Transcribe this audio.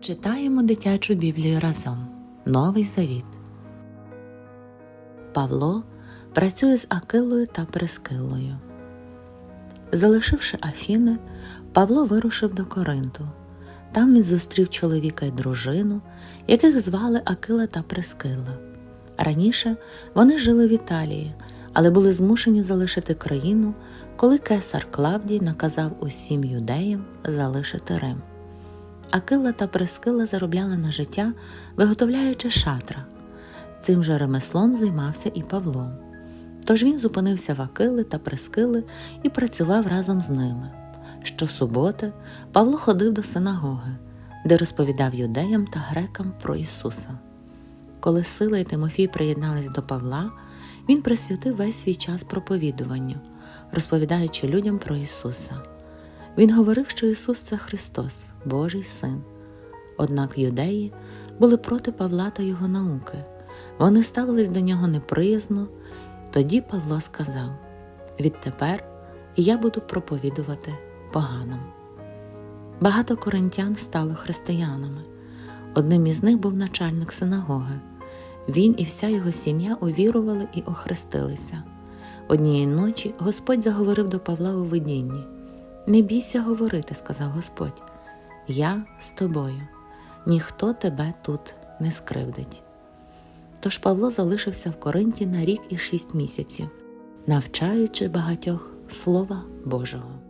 Читаємо дитячу Біблію разом. Новий Завіт. Павло працює з Акилою та Прескилою. Залишивши Афіни, Павло вирушив до Коринту. Там він зустрів чоловіка й дружину, яких звали Акила та Прескила. Раніше вони жили в Італії, але були змушені залишити країну, коли кесар Клавдій наказав усім юдеям залишити Рим. Акила та Прескила заробляли на життя, виготовляючи шатра. Цим же ремеслом займався і Павло. Тож він зупинився в Акили та Прескили і працював разом з ними. Щосуботи Павло ходив до синагоги, де розповідав юдеям та грекам про Ісуса. Коли Сила і Тимофій приєднались до Павла, він присвятив весь свій час проповідуванню, розповідаючи людям про Ісуса. Він говорив, що Ісус це Христос, Божий Син. Однак юдеї були проти Павла та його науки. Вони ставились до нього неприязно. Тоді Павло сказав: Відтепер я буду проповідувати поганим. Багато коринтян стало християнами. Одним із них був начальник синагоги. Він і вся його сім'я увірували і охрестилися. Однієї ночі Господь заговорив до Павла у видінні. Не бійся говорити, сказав Господь. Я з тобою, ніхто тебе тут не скривдить. Тож Павло залишився в Коринті на рік і шість місяців, навчаючи багатьох Слова Божого.